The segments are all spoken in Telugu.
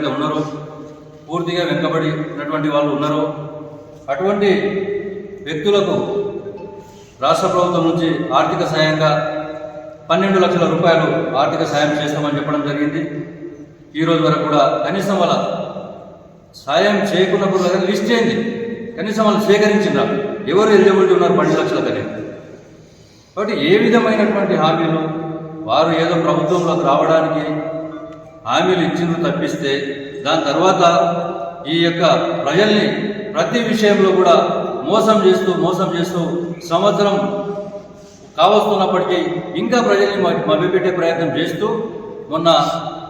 ఎవరైతే ఉన్నారో పూర్తిగా వెనుకబడి ఉన్నటువంటి వాళ్ళు ఉన్నారో అటువంటి వ్యక్తులకు రాష్ట్ర ప్రభుత్వం నుంచి ఆర్థిక సాయంగా పన్నెండు లక్షల రూపాయలు ఆర్థిక సాయం చేస్తామని చెప్పడం జరిగింది. ఈ రోజు వరకు కూడా కనీసం వాళ్ళ సాయం చేయకున్నప్పుడు దగ్గర లిస్ట్ చేయండి. కనీసం వాళ్ళు సేకరించిందా ఎవరు ఎలిజిబిలిటీ ఉన్నారు పన్నెండు లక్షల దగ్గర? కాబట్టి ఏ విధమైనటువంటి హామీలు వారు ఏదో ప్రభుత్వంలోకి రావడానికి హామీలు ఇచ్చిండ్రు తప్పిస్తే దాని తర్వాత ఈ యొక్క ప్రజల్ని ప్రతి విషయంలో కూడా మోసం చేస్తూ మోసం చేస్తూ సంవత్సరం కావస్తున్నప్పటికీ ఇంకా ప్రజల్ని మభ్యపెట్టే ప్రయత్నం చేస్తూ మొన్న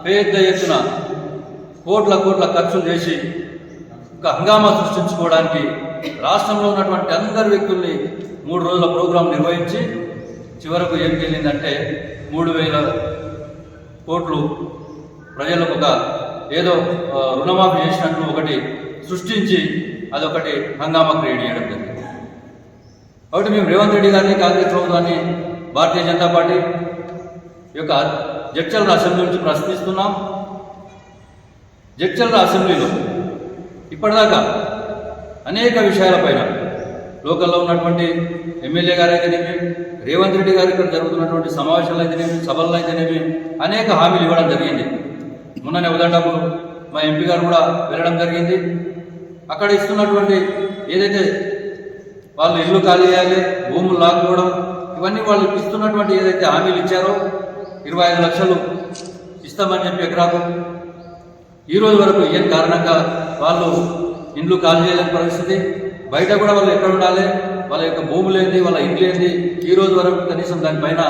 పెద్ద ఎత్తున కోట్ల కోట్ల ఖర్చులు చేసి ఒక హంగామా సృష్టించుకోవడానికి రాష్ట్రంలో ఉన్నటువంటి అందరు వ్యక్తుల్ని మూడు రోజుల ప్రోగ్రాం నిర్వహించి చివరకు ఏం వెళ్ళిందంటే మూడు వేల కోట్లు ప్రజలకు ఒక ఏదో రుణమాఫీ చేసినట్లు ఒకటి సృష్టించి అదొకటి హంగామా క్రియేట్ చేయడం జరిగింది. కాబట్టి మేము రేవంత్ రెడ్డి గారిని కాంగ్రెస్ ప్రభుత్వాన్ని భారతీయ జనతా పార్టీ యొక్క జడ్చల అసెంబ్లీ నుంచి ప్రశ్నిస్తున్నాం. జడ్చల అసెంబ్లీలో ఇప్పటిదాకా అనేక విషయాలపైన లోకల్లో ఉన్నటువంటి ఎమ్మెల్యే గారు అయితేనేమి రేవంత్ రెడ్డి గారు ఇక్కడ జరుగుతున్నటువంటి సమావేశాలు అయితేనేమి సభల్లో అయితేనేమి అనేక హామీలు ఇవ్వడం జరిగింది. మొన్ననే ఉదండపు మా ఎంపీ గారు కూడా వెళ్ళడం జరిగింది. అక్కడ ఇస్తున్నటువంటి ఏదైతే వాళ్ళు ఇల్లు ఖాళీ చేయాలి భూములు లాక్కోవడం ఇవన్నీ వాళ్ళు ఇస్తున్నటువంటి ఏదైతే హామీలు ఇచ్చారో ఇరవై ఐదు లక్షలు ఇస్తామని చెప్పి ఎకరాకు. ఈ రోజు వరకు ఏం కారణంగా వాళ్ళు ఇండ్లు ఖాళీ చేయలేని పరిస్థితి? బయట కూడా వాళ్ళు ఎక్కడ ఉండాలి? వాళ్ళ యొక్క భూములు ఏంటి? వాళ్ళ ఇండ్లు ఏంటి? ఈ రోజు వరకు కనీసం దానిపైన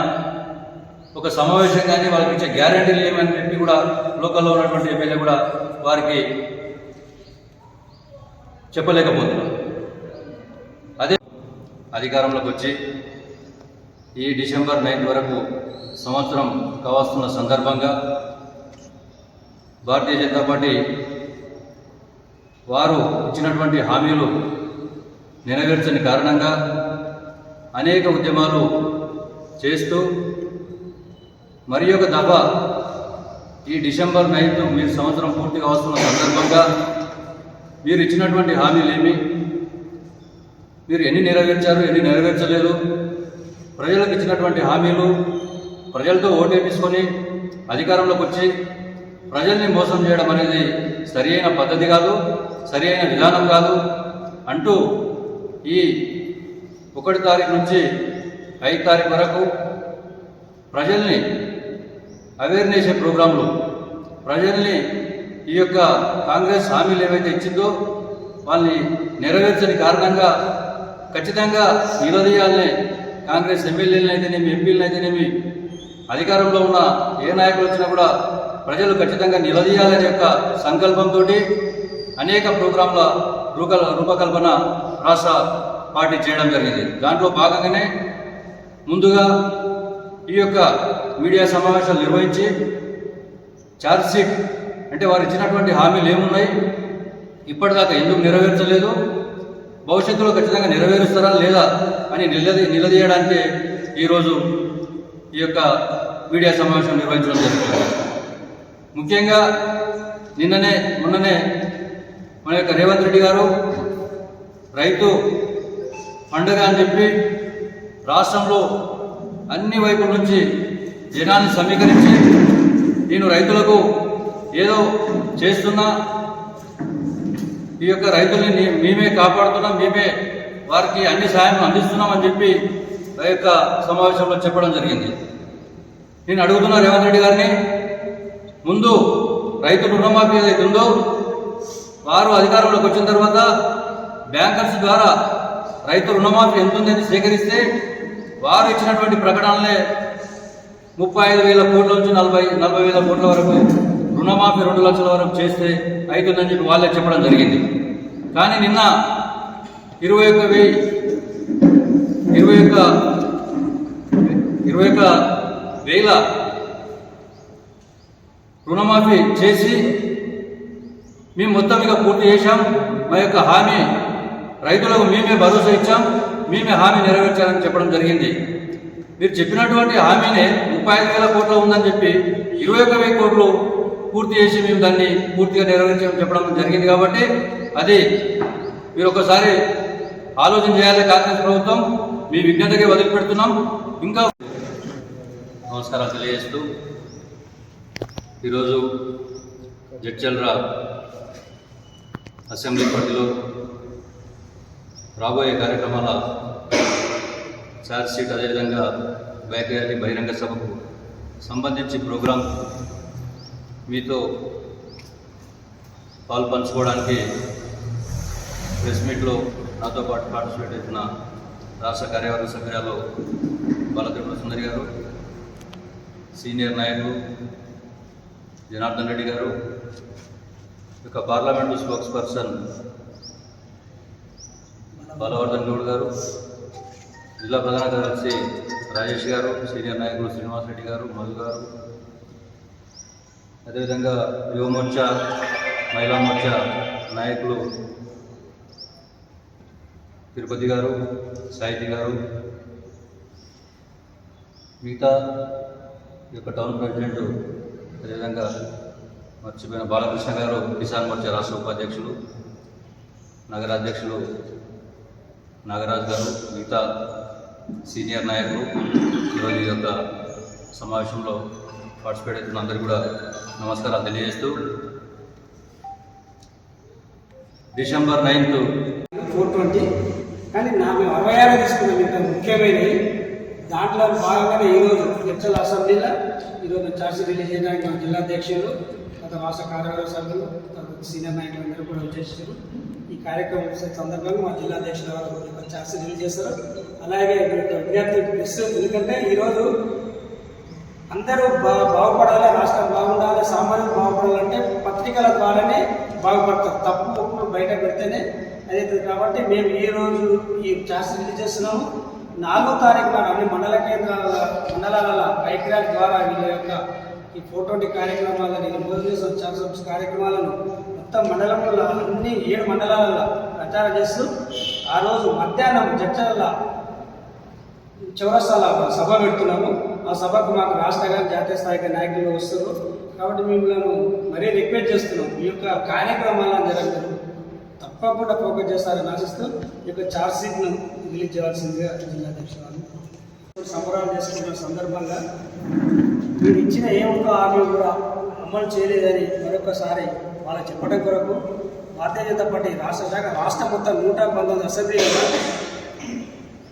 ఒక సమావేశం కానీ వాళ్ళకి ఇచ్చే గ్యారంటీలు ఏమని చెప్పి కూడా లోకల్లో ఉన్నటువంటి ఎమ్మెల్యే కూడా వారికి చెప్పలేకపోతున్నారు. అదే అధికారంలోకి వచ్చి ఈ డిసెంబర్ నైన్త్ వరకు సంవత్సరం కావాల్సిన సందర్భంగా భారతీయ జనతా పార్టీ వారు ఇచ్చినటువంటి హామీలు నెరవేర్చని కారణంగా అనేక ఉద్యమాలు చేస్తూ మరి ఒక దఫా ఈ డిసెంబర్ నైన్త్ మీరు సంవత్సరం పూర్తిగా వస్తున్న సందర్భంగా మీరు ఇచ్చినటువంటి హామీలు ఏమి మీరు ఎన్ని నెరవేర్చారు ఎన్ని నెరవేర్చలేదు? ప్రజలకు ఇచ్చినటువంటి హామీలు ప్రజలతో ఓటేపించుకొని అధికారంలోకి వచ్చి ప్రజల్ని మోసం చేయడం అనేది సరి అయిన పద్ధతి కాదు సరి అయిన విధానం కాదు అంటూ ఈ ఒకటి తారీఖు నుంచి ఐదు తారీఖు వరకు ప్రజల్ని అవేర్నెస్ ప్రోగ్రాంలు ప్రజల్ని ఈ యొక్క కాంగ్రెస్ హామీలు ఏవైతే ఇచ్చిందో వాళ్ళని నెరవేర్చని కారణంగా ఖచ్చితంగా నిలదీయాలని కాంగ్రెస్ ఎమ్మెల్యేలను అయితేనేమి ఎంపీలను అయితేనేమి అధికారంలో ఉన్న ఏ నాయకులు వచ్చినా కూడా ప్రజలు ఖచ్చితంగా నిలదీయాలనే యొక్క సంకల్పంతో అనేక ప్రోగ్రాంల రూప రూపకల్పన రాష్ట్ర పార్టీ చేయడం జరిగింది. దాంట్లో భాగంగానే ముందుగా ఈ యొక్క మీడియా సమావేశాలు నిర్వహించి ఛార్జ్షీట్ అంటే వారు ఇచ్చినటువంటి హామీలు ఏమున్నాయి? ఇప్పటిదాకా ఎందుకు నెరవేర్చలేదు? భవిష్యత్తులో ఖచ్చితంగా నెరవేరుస్తారా లేదా అని నిలదీ నిలదీయడానికి ఈరోజు ఈ యొక్క మీడియా సమావేశం నిర్వహించడం జరుగుతుంది ముఖ్యంగా నిన్ననే మొన్ననే మన యొక్క రేవంత్ రెడ్డి గారు రైతు పండుగ అని చెప్పి రాష్ట్రంలో అన్ని వైపుల నుంచి జనాన్ని సమీకరించి నేను రైతులకు ఏదో చేస్తున్నా ఈ యొక్క రైతుల్ని మేమే కాపాడుతున్నాం మేమే వారికి అన్ని సాయం అందిస్తున్నామని చెప్పి ఆ యొక్క సమావేశంలో చెప్పడం జరిగింది. నేను అడుగుతున్నా రేవంత్ రెడ్డి గారిని ముందు రైతు రుణమాఫీ ఏదైతే ఉందో వారు అధికారంలోకి వచ్చిన తర్వాత బ్యాంకర్స్ ద్వారా రైతు రుణమాఫీ ఎంత ఉందని సేకరిస్తే వారు ఇచ్చినటువంటి ప్రకటనలే ముప్పై ఐదు వేల కోట్ల నుంచి నలభై నలభై వేల కోట్ల వరకు రుణమాఫీ రెండు లక్షల వరకు చేస్తే అవుతుందని చెప్పి వాళ్ళే చెప్పడం జరిగింది. కానీ నిన్న ఇరవై ఒక్క వెయ్యి ఇరవై ఒక్క ఇరవై ఒక్క వేల రుణమాఫీ చేసి మేము మొత్తం ఇక పూర్తి చేశాం. మా యొక్క హామీ రైతులకు మేమే భరోసా ఇచ్చాం. మేమే హామీ నెరవేర్చాలని చెప్పడం జరిగింది. మీరు చెప్పినటువంటి హామీనే ముప్పై ఐదు వేల కోట్లు ఉందని చెప్పి ఇరవై ఒక వెయ్యి కోట్లు పూర్తి చేసి మేము దాన్ని పూర్తిగా నెరవేర్చామని చెప్పడం జరిగింది కాబట్టి అది మీరు ఒకసారి ఆలోచన చేయాలి కాంగ్రెస్ ప్రభుత్వం. మీ విజ్ఞతకే వదిలిపెడుతున్నాం ఇంకా నమస్కారాలు తెలియజేస్తూ ఈరోజు జడ్చల్రా అసెంబ్లీ పరిధిలో రాబోయే కార్యక్రమాల ఛార్జ్ షీట్ అదేవిధంగా బ్యాక్ ర్యాలీ బహిరంగ సభకు సంబంధించి ప్రోగ్రాం మీతో పాలు పంచుకోవడానికి ప్రెస్ మీట్లో నాతో పాటు పార్టిసిపేట్ చేసిన రాష్ట్ర కార్యవర్గ సభ్యురాలు బాలకృష్ణ సుందరి గారు సీనియర్ నాయకులు జనార్దన్ రెడ్డి గారు ఇక parliament spokesperson Balavardhan Goud గారు జిల్లా ప్రధాన కార్యదర్శి రాజేష్ గారు సీనియర్ నాయకులు శ్రీనివాస్ రెడ్డి గారు మధు గారు. అదేవిధంగా యువ మోర్చా మహిళా మోర్చా నాయకులు తిరుపతి గారు సాహితి గారు. మిగతా ఈ యొక్క టౌన్ ప్రెసిడెంట్ అదేవిధంగా మర్చిపోయిన బాలకృష్ణ గారు కిసాన్ మోర్చా రాష్ట్ర ఉపాధ్యక్షులు నగరాధ్యక్షులు నాగరాజు గారు మిగతా సీనియర్ నాయకులు ఈరోజు ఈ యొక్క సమావేశంలో పార్టిసిపేట్ అవుతున్న అందరికీ కూడా నమస్కారాలు తెలియజేస్తూ డిసెంబర్ నైన్త్ ఫోర్ ట్వంటీ. కానీ నా మేము అరవై ఆరు తీసుకున్నాం. ఇంత ముఖ్యమైనవి. దాంట్లో భాగంగానే ఈరోజు చర్చల అసెంబ్లీలో ఈరోజు చార్జీ రిలీజ్ చేయడానికి మా జిల్లా అధ్యక్షులు గత రాష్ట్ర కార్యవర్గ సభ్యులు తర్వాత సీనియర్ నాయకులు అందరూ కూడా వచ్చేసారు. కార్యక్రమం సందర్భంగా మా జిల్లా అధ్యక్షుల వారు చార్జీ రిలీజ్ చేస్తారు అలాగే విద్యార్థి ప్రెస్ ఎందుకంటే ఈరోజు అందరూ బా బాగుపడాలి రాష్ట్రం బాగుండాలి సామాన్యులు బాగుపడాలంటే పత్రికల ద్వారానే బాగుపడతారు. తప్పు ఒప్పులు బయట పెడితేనే అదైతుంది కాబట్టి మేము ఈ రోజు ఈ చార్జ్ రిలీజ్ చేస్తున్నాము. నాలుగో తారీఖు నాడు అన్ని మండల కేంద్రాల మండలాల బైక్ ద్వారా వీళ్ళ యొక్క ఈ ఫోటోటి కార్యక్రమాలను నమోదు చేసిన చార్జ్ కార్యక్రమాలను మొత్తం మండలంలో అన్ని ఏడు మండలాలలో ప్రచారం చేస్తూ ఆ రోజు మధ్యాహ్నం జడ్చల చౌరస్తాల సభ పెడుతున్నాము. ఆ సభకు మాకు రాష్ట్ర కానీ జాతీయ స్థాయికి నాయకులు వస్తారు కాబట్టి మిమ్మల్ని మరీ రిక్వెస్ట్ చేస్తున్నాం. ఈ యొక్క కార్యక్రమాలను జరుగుతారు తప్పకుండా ఫోకస్ చేస్తారని ఆశిస్తూ ఈ యొక్క చార్జ్ షీట్ను రిలీజ్ చేయాల్సిందిగా జిల్లా సంబరాలు చేసుకున్న సందర్భంగా మీరు ఇచ్చిన ఏ ఒక్క హామీ కూడా అమలు చేయలేదని మరొకసారి వాళ్ళు చెప్పడం కొరకు భారతీయ జనతా పార్టీ రాష్ట్ర శాఖ రాష్ట్ర మొత్తం నూట పంతొమ్మిది అసెంబ్లీలో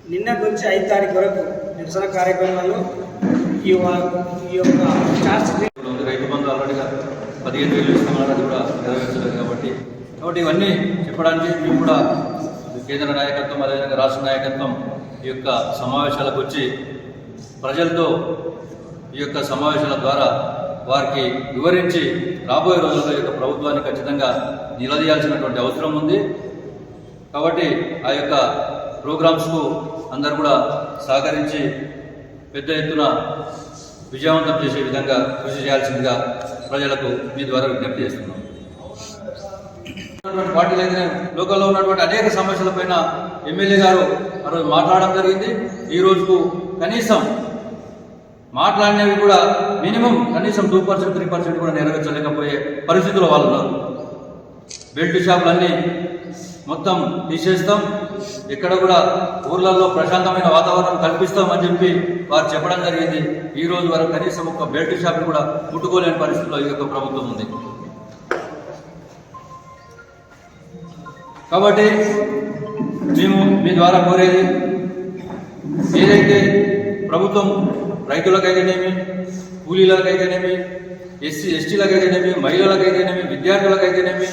నిన్న నుంచి ఐదు తారీఖు వరకు నిరసన కార్యక్రమాలు ఈ ఈ యొక్క ఛార్జ్ రైతు బంధు ఆల్రెడీగా పదిహేను వేలు ఇస్తామన్నారు అది కూడా నెరవేర్చలేదు కాబట్టి. కాబట్టి ఇవన్నీ చెప్పడానికి మేము కూడా కేంద్ర నాయకత్వం అదేవిధంగా రాష్ట్ర నాయకత్వం ఈ యొక్క సమావేశాలకు వచ్చి ప్రజలతో ఈ యొక్క సమావేశాల ద్వారా వారికి వివరించి రాబోయే రోజుల్లో యొక్క ప్రభుత్వాన్ని ఖచ్చితంగా నిలదీయాల్సినటువంటి అవసరం ఉంది. కాబట్టి ఆ యొక్క ప్రోగ్రామ్స్కు అందరు కూడా సహకరించి పెద్ద ఎత్తున విజయవంతం చేసే విధంగా కృషి చేయాల్సిందిగా ప్రజలకు మీ ద్వారా విజ్ఞప్తి చేస్తున్నాం. పార్టీలు అయితే లోకల్లో ఉన్నటువంటి అనేక సమస్యలపైన ఎమ్మెల్యే గారు ఆ రోజు మాట్లాడడం జరిగింది. ఈ రోజుకు కనీసం మాట్లాడినవి కూడా మినిమం కనీసం టూ పర్సెంట్ త్రీ పర్సెంట్ కూడా నెరవేర్చలేకపోయే పరిస్థితుల వాళ్ళు బెల్ట్ షాపులన్నీ మొత్తం తీసేస్తాం. ఇక్కడ కూడా ఊర్లలో ప్రశాంతమైన వాతావరణం కల్పిస్తామని చెప్పి వారు చెప్పడం జరిగింది. ఈ రోజు వరకు కనీసం ఒక బెల్ట్ షాప్ కూడా ముట్టుకోలేని పరిస్థితిలో ఈ యొక్క ప్రభుత్వం ఉంది. కాబట్టి మేము మీ ద్వారా కోరేది ఏదైతే ప్రభుత్వం రైతులకైతేనేమి కూలీలకైతేనేమి ఎస్సీ ఎస్టీలకైతేనేమి మహిళలకైతేనేమి విద్యార్థులకైతేనేమి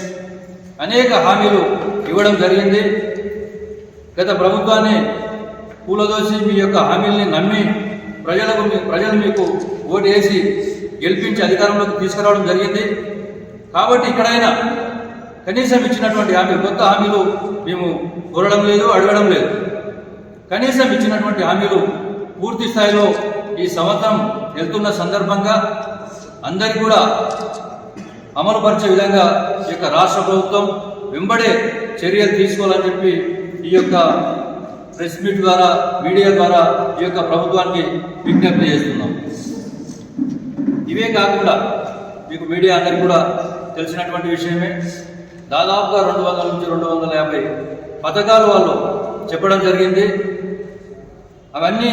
అనేక హామీలు ఇవ్వడం జరిగింది. గత ప్రభుత్వాన్ని కూలదోసి మీ యొక్క హామీల్ని నమ్మి ప్రజలకు మీ- ప్రజలు మీకు ఓటు వేసి గెలిపించి అధికారంలోకి తీసుకురావడం జరిగింది. కాబట్టి ఇక్కడైనా కనీసం ఇచ్చినటువంటి హామీలు కొత్త హామీలు మేము కోరడం లేదు అడగడం లేదు. కనీసం ఇచ్చినటువంటి హామీలు పూర్తి స్థాయిలో ఈ సంవత్సరం వెళ్తున్న సందర్భంగా అందరికీ కూడా అమలుపరిచే విధంగా ఈ యొక్క రాష్ట్ర ప్రభుత్వం వెంబడే చర్యలు తీసుకోవాలని చెప్పి ఈ యొక్క ప్రెస్ మీట్ ద్వారా మీడియా ద్వారా ఈ యొక్క ప్రభుత్వానికి విజ్ఞప్తి చేస్తున్నాం. ఇవే కాకుండా మీకు మీడియా అందరికీ కూడా తెలిసినటువంటి విషయమే. దాదాపుగా రెండు వందల నుంచి రెండు వందల యాభై పథకాలు వాళ్ళు చెప్పడం జరిగింది. అవన్నీ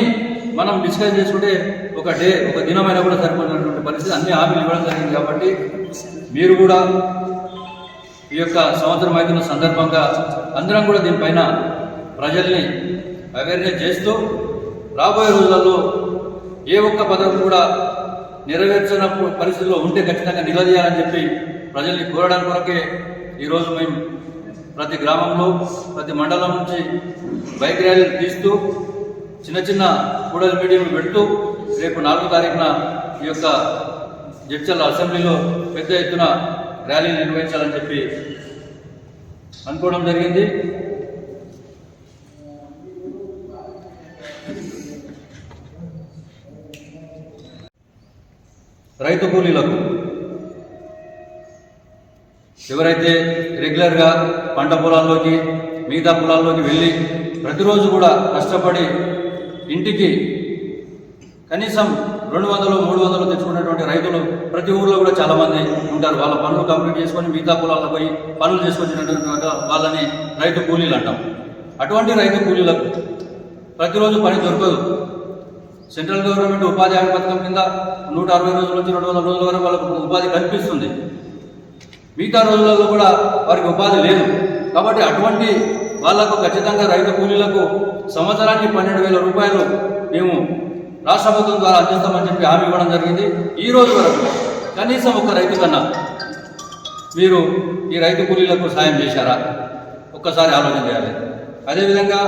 మనం డిస్కస్ చేసుకుంటే ఒక డే ఒక దినమైనా కూడా సరిపోయినటువంటి పరిస్థితి. అన్ని హామీలు ఇవ్వడం జరిగింది కాబట్టి మీరు కూడా ఈ యొక్క సంవత్సరం అవుతున్న సందర్భంగా అందరం కూడా దీనిపైన ప్రజల్ని అవేర్నెస్ చేస్తూ రాబోయే రోజులలో ఏ ఒక్క పథకం కూడా నెరవేర్చిన పరిస్థితిలో ఉంటే ఖచ్చితంగా నిలదీయాలని చెప్పి ప్రజల్ని కోరడం కొరకే ఈరోజు మేము ప్రతి గ్రామంలో ప్రతి మండలం నుంచి బైక్ ర్యాలీలు తీస్తూ చిన్న చిన్న కూడలి మీడియం పెడుతూ రేపు నాలుగో తారీఖున ఈ యొక్క జడ్చల్ అసెంబ్లీలో పెద్ద ఎత్తున ర్యాలీ నిర్వహించాలని చెప్పి అనుకోవడం జరిగింది. రైతు కూలీలకు ఎవరైతే రెగ్యులర్గా పంట పొలాల్లోకి మిగతా పొలాల్లోకి వెళ్ళి ప్రతిరోజు కూడా కష్టపడి ఇంటికి కనీసం రెండు వందలు మూడు వందలు తెచ్చుకున్నటువంటి రైతులు ప్రతి ఊర్లో కూడా చాలా మంది ఉంటారు. వాళ్ళ పనులు కంప్లీట్ చేసుకొని మిగతా పొలాలకు పోయి పనులు చేసుకొచ్చినటువంటి వాళ్ళని రైతు కూలీలు అంటాం. అటువంటి రైతు కూలీలకు ప్రతిరోజు పని దొరకదు. సెంట్రల్ గవర్నమెంట్ ఉపాధి హామీ పథకం కింద నూట అరవై రోజుల నుంచి రెండు వందల రోజుల వరకు వాళ్ళకు ఉపాధి కల్పిస్తుంది. మిగతా రోజులలో కూడా వారికి ఉపాధి లేదు. కాబట్టి అటువంటి వాళ్ళకు ఖచ్చితంగా రైతు కూలీలకు సంవత్సరానికి పన్నెండు వేల రూపాయలు మేము రాష్ట్ర ప్రభుత్వం ద్వారా అందిస్తామని చెప్పి హామీ ఇవ్వడం జరిగింది. ఈ రోజు వరకు కనీసం ఒక రైతు కన్నా మీరు ఈ రైతు కూలీలకు సాయం చేశారా? ఒక్కసారి ఆలోచన చేయాలి. అదేవిధంగా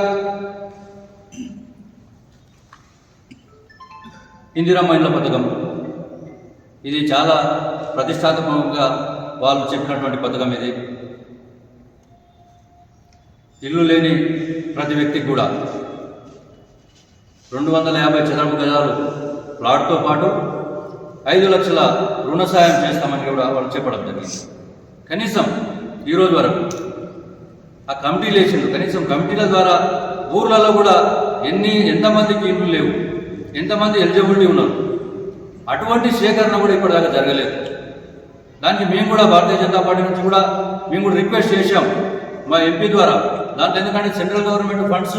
ఇందిరా ఇండ్ల పథకం. ఇది చాలా ప్రతిష్టాత్మకంగా వాళ్ళు చెప్పినటువంటి పథకం ఇది. ఇల్లు లేని ప్రతి వ్యక్తికి కూడా. రెండు వందల యాభై చదరపు గజాలు ప్లాట్తో పాటు ఐదు లక్షల రుణ సాయం చేస్తామని కూడా వాళ్ళు చెప్పడం జరిగింది. కనీసం ఈరోజు వరకు ఆ కమిటీలు వేసిండ్రు కనీసం కమిటీల ద్వారా ఊర్లలో కూడా ఎన్ని ఎంతమందికి ఇల్లు లేవు ఎంతమంది ఎలిజిబిలిటీ ఉన్నారు అటువంటి సేకరణ కూడా ఇప్పటిదాకా జరగలేదు. దానికి మేము కూడా భారతీయ జనతా పార్టీ నుంచి కూడా మేము కూడా రిక్వెస్ట్ చేశాం మా ఎంపీ ద్వారా. దాంట్లో ఎందుకంటే సెంట్రల్ గవర్నమెంట్ ఫండ్స్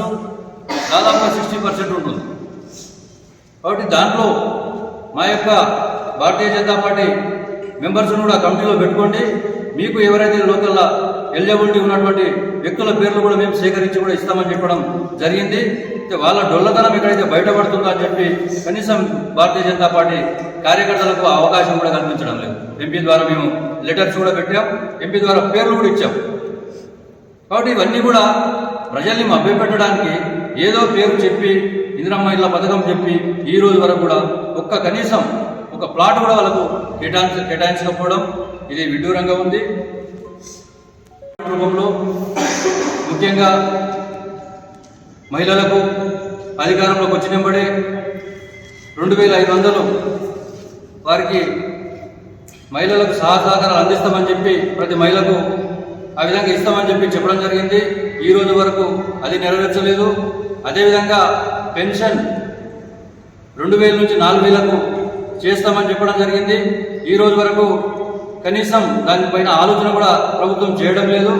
దాదాపుగా సిక్స్టీ పర్సెంట్ ఉంటుంది. కాబట్టి దాంట్లో మా యొక్క భారతీయ జనతా పార్టీ మెంబర్స్ను కూడా కమిటీలో పెట్టుకోండి. మీకు ఎవరైతే లోకల్ ఎలిజిబిలిటీ ఉన్నటువంటి వ్యక్తుల పేర్లు కూడా మేము సేకరించి కూడా ఇస్తామని చెప్పడం జరిగింది. వాళ్ళ డొల్లతనం ఎక్కడైతే బయటపడుతుందో అని చెప్పి కనీసం భారతీయ జనతా పార్టీ కార్యకర్తలకు అవకాశం కూడా కల్పించడం లేదు. ఎంపీ ద్వారా మేము లెటర్స్ కూడా పెట్టాం. ఎంపీ ద్వారా పేర్లు కూడా ఇచ్చాం. కాబట్టి ఇవన్నీ కూడా ప్రజల్ని మభ్యపెట్టడానికి ఏదో పేరు చెప్పి ఇందిరమ్మ ఇళ్ళ పథకం చెప్పి ఈ రోజు వరకు కూడా ఒక్క కనీసం ఒక ప్లాట్ కూడా వాళ్ళకు కేటాయించ కేటాయించకపోవడం ఇది విడ్డూరంగా ఉంది. రూపంలో ముఖ్యంగా మహిళలకు అధికారంలోకి వచ్చినప్పుడే రెండు వేల ఐదు వందలు వారికి మహిళలకు సహసహకారాలు అందిస్తామని చెప్పి ప్రతి మహిళకు ఆ విధంగా ఇస్తామని చెప్పి చెప్పడం జరిగింది. ఈ రోజు వరకు అది నెరవేర్చలేదు. అదేవిధంగా పెన్షన్ రెండు వేల నుంచి నాలుగు వేలకు చేస్తామని చెప్పడం జరిగింది. ఈ రోజు వరకు కనీసం దానిపైన ఆలోచన కూడా ప్రభుత్వం చేయడం లేదు.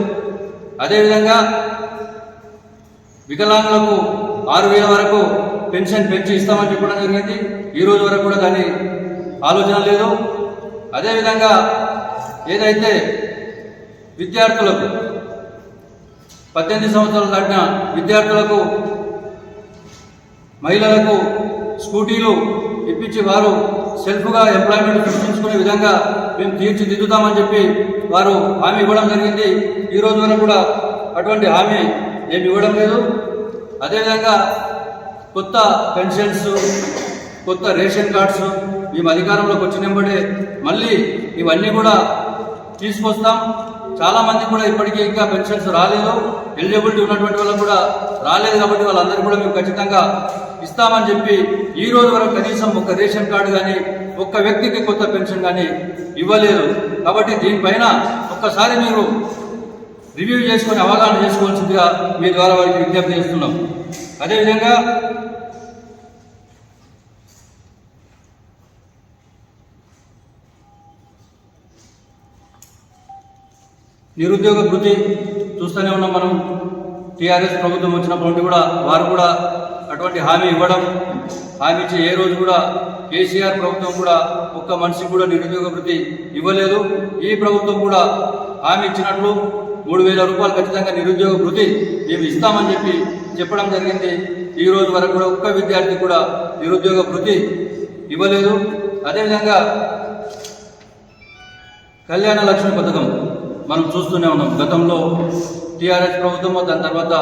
అదేవిధంగా వికలాంగులకు ఆరు వేల వరకు పెన్షన్ పెంచి ఇస్తామని చెప్పడం జరిగింది. ఈ రోజు వరకు కూడా దాని ఆలోచన లేదు. అదేవిధంగా ఏదైతే విద్యార్థులకు పద్దెనిమిది సంవత్సరాలు దాటిన విద్యార్థులకు మహిళలకు స్కూటీలు ఇప్పించి వారు సెల్ఫ్గా ఎంప్లాయ్మెంట్ సృష్టించుకునే విధంగా మేము తీర్చిదిద్దుతామని చెప్పి వారు హామీ ఇవ్వడం జరిగింది. ఈ రోజు వరకు కూడా అటువంటి హామీ ఏమి ఇవ్వడం లేదు. అదేవిధంగా కొత్త పెన్షన్స్ కొత్త రేషన్ కార్డ్స్ మేము అధికారంలోకి వచ్చినప్పుడే మళ్ళీ ఇవన్నీ కూడా తీసుకొస్తాం. చాలా మంది కూడా ఇప్పటికీ ఇంకా పెన్షన్స్ రాలేదు. ఎలిజిబిలిటీ ఉన్నటువంటి వాళ్ళకు కూడా రాలేదు కాబట్టి వాళ్ళందరూ కూడా మేము ఖచ్చితంగా ఇస్తామని చెప్పి ఈ రోజు వరకు కనీసం ఒక రేషన్ కార్డు కానీ ఒక్క వ్యక్తికి కొత్త పెన్షన్ కానీ ఇవ్వలేదు. కాబట్టి దీనిపైన ఒక్కసారి మీరు రివ్యూ చేసుకొని అవగాహన చేసుకోవాల్సిందిగా మీ ద్వారా వారికి విజ్ఞప్తి చేస్తున్నాం. అదేవిధంగా నిరుద్యోగ వృత్తి చూస్తూనే ఉన్నాం మనం. టీఆర్ఎస్ ప్రభుత్వం వచ్చినప్పటి నుండి కూడా వారు కూడా అటువంటి హామీ ఇవ్వడం హామీ ఇచ్చి ఏ రోజు కూడా కేసీఆర్ ప్రభుత్వం కూడా ఒక్క మనిషికి కూడా నిరుద్యోగ వృత్తి ఇవ్వలేదు. ఈ ప్రభుత్వం కూడా హామీ ఇచ్చినట్లు మూడు వేల రూపాయలు ఖచ్చితంగా నిరుద్యోగ వృత్తి మేము ఇస్తామని చెప్పి చెప్పడం జరిగింది. ఈ రోజు వరకు కూడా ఒక్క విద్యార్థి కూడా నిరుద్యోగ వృత్తి ఇవ్వలేదు. అదేవిధంగా కళ్యాణ లక్ష్మి పథకం మనం చూస్తూనే ఉన్నాం. గతంలో టీఆర్ఎస్ ప్రభుత్వం దాని తర్వాత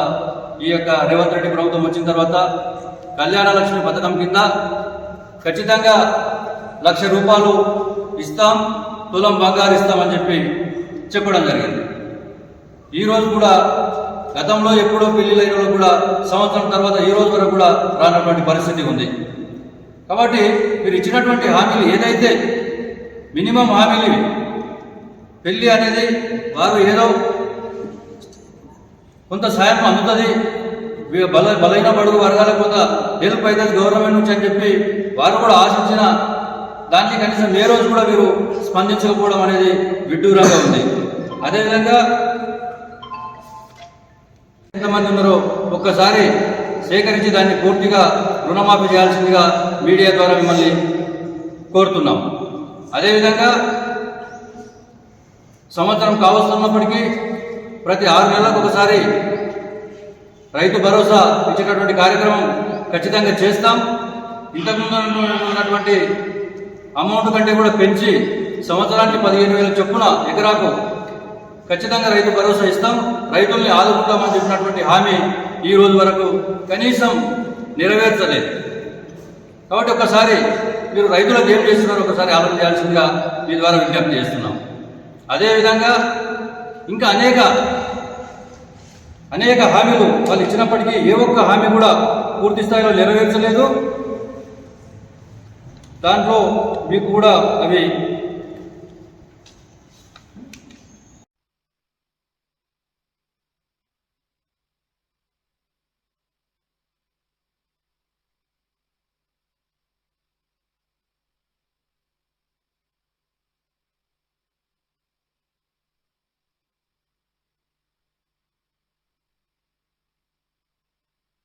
ఈ యొక్క రేవంత్ రెడ్డి ప్రభుత్వం వచ్చిన తర్వాత కళ్యాణ లక్ష్మి పథకం కింద ఖచ్చితంగా లక్ష రూపాయలు ఇస్తాం తులం బంగారు ఇస్తామని చెప్పి చెప్పడం జరిగింది. ఈరోజు కూడా గతంలో ఎప్పుడో పెళ్ళిళ్ళైన కూడా సంవత్సరం తర్వాత ఈ రోజు వరకు కూడా రానటువంటి పరిస్థితి ఉంది. కాబట్టి మీరు ఇచ్చినటువంటి హామీలు ఏదైతే మినిమం హామీలు పెళ్ళి అనేది వారు ఏదో కొంత సాయం అందుతుంది. బల బలైన బడుగు వర్గాలకు కొంత హెల్ప్ అవుతుంది గవర్నమెంట్ నుంచి అని చెప్పి వారు కూడా ఆశించిన దానికి కనీసం ఏ రోజు కూడా మీరు స్పందించకపోవడం అనేది విడ్డూరంగా ఉంది. అదేవిధంగా ఎంతమంది ఉన్నారో ఒక్కసారి సేకరించి దాన్ని పూర్తిగా రుణమాఫీ చేయాల్సిందిగా మీడియా ద్వారా మిమ్మల్ని కోరుతున్నాం. అదేవిధంగా సంవత్సరం కావస్తున్నప్పటికీ ప్రతి ఆరు నెలలకు ఒకసారి రైతు భరోసా ఇచ్చేటటువంటి కార్యక్రమం ఖచ్చితంగా చేస్తాం. ఇంతకుముందు ఉన్నటువంటి అమౌంట్ కంటే కూడా పెంచి సంవత్సరానికి పదిహేను వేల చొప్పున ఎకరాకు ఖచ్చితంగా రైతు భరోసా ఇస్తాం. రైతుల్ని ఆదుకుంటామని చెప్పినటువంటి హామీ ఈ రోజు వరకు కనీసం నెరవేర్చలేదు. కాబట్టి ఒకసారి మీరు రైతులకు ఏం చేస్తున్నారో ఒకసారి ఆలోచించాల్సిందిగా చేయాల్సిందిగా మీ ద్వారా విజ్ఞప్తి చేస్తున్నాం. అదేవిధంగా ఇంకా అనేక అనేక హామీలు వాళ్ళు ఇచ్చినప్పటికీ ఏ ఒక్క హామీ కూడా పూర్తి స్థాయిలో నెరవేర్చలేదు. దాంట్లో మీకు కూడా అవి